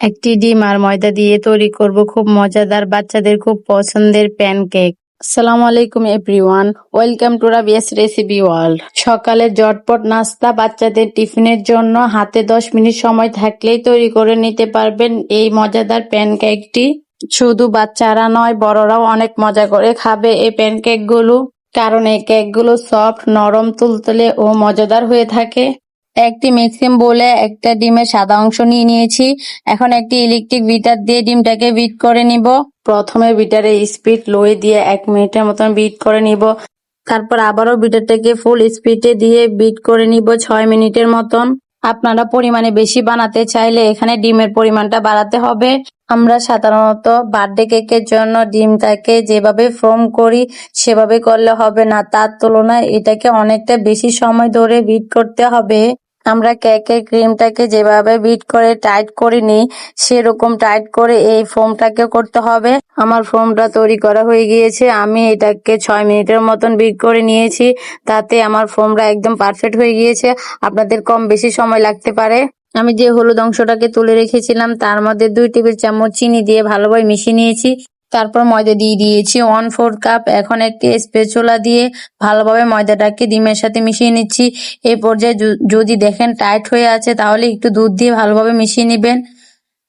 একটি ডিম আর ময়দা দিয়ে তৈরি করব খুব মজাদার বাচ্চাদের খুব পছন্দের প্যানকেক। আসসালামু আলাইকুম, everyone. Welcome to Rabia's recipe world. সকালে জটপট নাস্তা বাচ্চাদের টিফিনের জন্য হাতে দশ মিনিট সময় থাকলেই তৈরি করে নিতে পারবেন এই মজাদার প্যানকেকটি। শুধু বাচ্চারা নয়, বড়রাও অনেক মজা করে খাবে এই প্যানকেকগুলো। কারণ এই কেকগুলো সফট, নরম, তুলতুলে ও মজাদার হয়ে থাকে। একটি মিক্সিং বলে একটা ডিমের সাদা অংশ নিয়ে নিয়েছি। এখন একটি ইলেকট্রিক বিটার দিয়ে ডিমটাকে বিট করে নিব। প্রথমে বিটারে স্পিড লোয়ে দিয়ে এক মিনিটের মতন বিট করে নিব। তারপর আবারও বিটারটাকে ফুল স্পিডে দিয়ে বিট করে নিব ছয় মিনিটের মতন। আপনারা পরিমাণে বেশি বানাতে চাইলে এখানে ডিমের পরিমাণটা বাড়াতে হবে। আমরা সাধারণত বার্থডে কেকের জন্য ডিমটাকে যেভাবে ফোম করি, সেভাবে করলে হবে না। তার তুলনায় এটাকে অনেকটা বেশি সময় ধরে বিট করতে হবে। আমরা কেকের ক্রিমটাকে যেভাবে বিট করে টাইট করে নিই সেরকম টাইট করে এই ফোমটাকে করতে হবে। আমার ফোমটা তৈরি করা হয়ে গিয়েছে। আমি এটাকে ছয় মিনিটের মতন বিট করে নিয়েছি। তাতে আমার ফোমটা একদম পারফেক্ট হয়ে গিয়েছে। আপনাদের কম বেশি সময় লাগতে পারে। আমি যে হলুদ অংশটাকে তুলে রেখেছিলাম, তার মধ্যে দুই টেবিল চামচ চিনি দিয়ে ভালোভাবে মিশিয়ে নিয়েছি। তারপর ময়দা দিয়ে দিয়েছি ওয়ান ফোর কাপ এখন একটি স্পেচুলা দিয়ে ভালোভাবে ময়দাটাকে ডিমের সাথে মিশিয়ে নিচ্ছি। এই পর্যায়ে যদি দেখেন টাইট হয়ে আছে, তাহলে একটু দুধ দিয়ে ভালোভাবে মিশিয়ে নেবেন।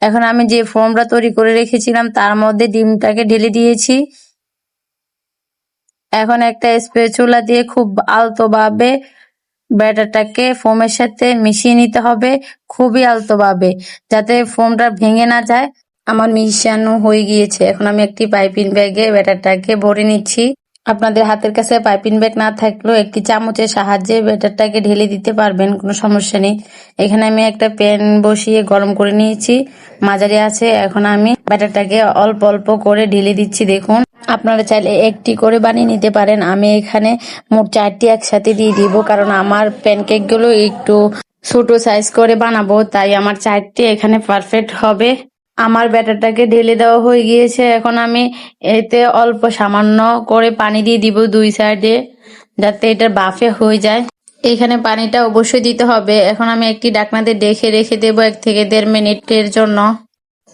এখন আমি যে ফোমটা তৈরি করে রেখেছিলাম, তার মধ্যে ডিমটাকে ঢেলে দিয়েছি। এখন একটা স্পেচুলা দিয়ে খুব আলতোভাবে ব্যাটারটাকে ফোমের সাথে মিশিয়ে নিতে হবে, খুবই আলতোভাবে, যাতে ফোমটা ভেঙে না যায়। আমার মিশানো হয়ে গিয়েছে। এখন আমি একটি পাইপিং ব্যাগে ব্যাটারটাকে ভরে নিচ্ছি। আপনাদের হাতের কাছে পাইপিং ব্যাগ না থাকলেও একটি চামচের সাহায্যে ব্যাটারটাকে ঢেলে দিতে পারবেন, কোনো সমস্যা নেই। এখানে আমি একটা প্যান বসিয়ে গরম করে নিয়েছি। মাঝারি আছে, এখন আমি ব্যাটারটাকে অল্প অল্প করে ঢেলে দিচ্ছি, দেখুন। আপনারা চাইলে একটি করে বানিয়ে নিতে পারেন। আমি এখানে মোট চারটি একসাথে দিয়ে দিব, কারণ আমার প্যানকেকগুলো একটু ছোট সাইজ করে বানাবো, তাই আমার চারটি এখানে পারফেক্ট হবে। আমার ব্যাটারটাকে ঢেলে দেওয়া হয়ে গিয়েছে। এখন আমি এতে অল্প সামান্য করে পানি দিয়ে দিব দুই সাইডে যাতে এটা বাফে হয়ে যায়। এখানে পানিটা অবশ্যই দিতে হবে। এখন আমি একটি ডাকনাতে দেখে রেখে দেবো এক থেকে দেড় মিনিটের জন্য।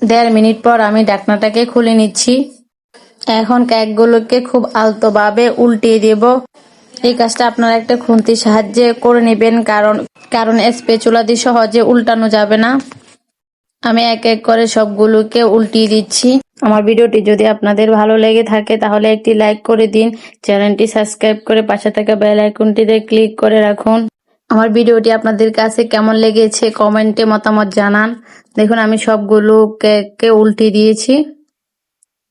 দেড় মিনিট পর আমি ডাকনাটাকে খুলে নিচ্ছি। এখন কেকগুলোকে খুব আলতোভাবে উল্টিয়ে দেব। এই কাজটা আপনারা একটা খুন্তির সাহায্যে করে নেবেন, কারণ কারণ স্পেচুলা দিয়ে সহজে উল্টানো যাবে না। আমি এক এক করে সবগুলোকে উল্টিয়ে দিচ্ছি। আমার ভিডিওটি যদি আপনাদের ভালো লেগে থাকে, তাহলে একটি লাইক করে দিন। চ্যানেলটি সাবস্ক্রাইব করে পাশে থাকা বেল আইকনটিতে ক্লিক করে রাখুন। আমার ভিডিওটি আপনাদের কাছে কেমন লেগেছে কমেন্টে মতামত জানান। দেখুন, আমি সবগুলো কেককে উল্টিয়ে দিয়েছি।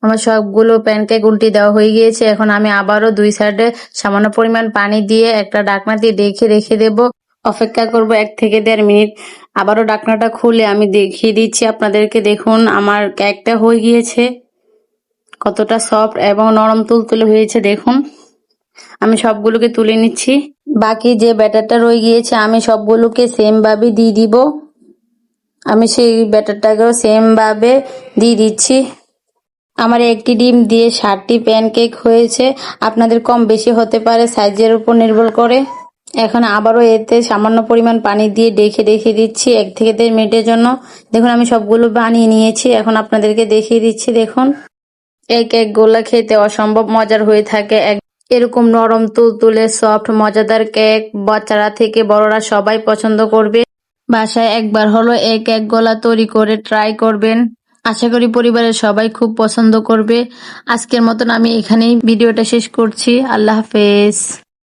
আমার সবগুলো প্যানকেক উল্টে দেওয়া হয়ে গিয়েছে। এখন আমি আবারও দুই সাইডে সামান্য পরিমাণ পানি দিয়ে একটা ডাকনা দিয়ে রেখে রেখে দেব। অপেক্ষা করব এক থেকে দেড় মিনিট। আবারও ডাকনাটা খুলে আমি দেখিয়ে দিচ্ছি আপনাদেরকে। দেখুন, আমার কেকটা হয়ে গিয়েছে। কতটা সফট এবং নরম তুলতুলে হয়েছে, দেখুন। আমি সবগুলোকে তুলে নিচ্ছি। বাকি যে ব্যাটারটা রয়ে গিয়েছে, আমি সবগুলোকে সেম ভাবে দিয়ে দিব। আমি সেই ব্যাটারটাকেও সেম ভাবে দিয়ে দিচ্ছি। আমার একটি ডিম দিয়ে ষাটটি প্যানকেক হয়েছে। আপনাদের কম বেশি হতে পারে, সাইজের উপর নির্ভর করে। এখন আবারও এতে সামান্য পরিমাণ পানি দিয়ে ডেকে রেখে দিচ্ছি। এক থেকে দেড় মিনিটের জন্য। দেখুন, আমি সবগুলো বানিয়ে নিয়েছি। এখন আপনাদেরকে দেখিয়ে দিচ্ছি, দেখুন। এক এক গোলা খেতে অসম্ভব মজার হয়ে থাকে। এক এরকম নরম, তুলতুলে সফট মজাদার কেক বাচ্চারা থেকে বড়রা সবাই পছন্দ করবে। বাসায় একবার হলো এক এক কেকগুলা তৈরি করে ট্রাই করবেন। আশা করি পরিবারের সবাই খুব পছন্দ করবে। আজকের মতন আমি এখানেই ভিডিওটা শেষ করছি। আল্লাহ হাফেজ।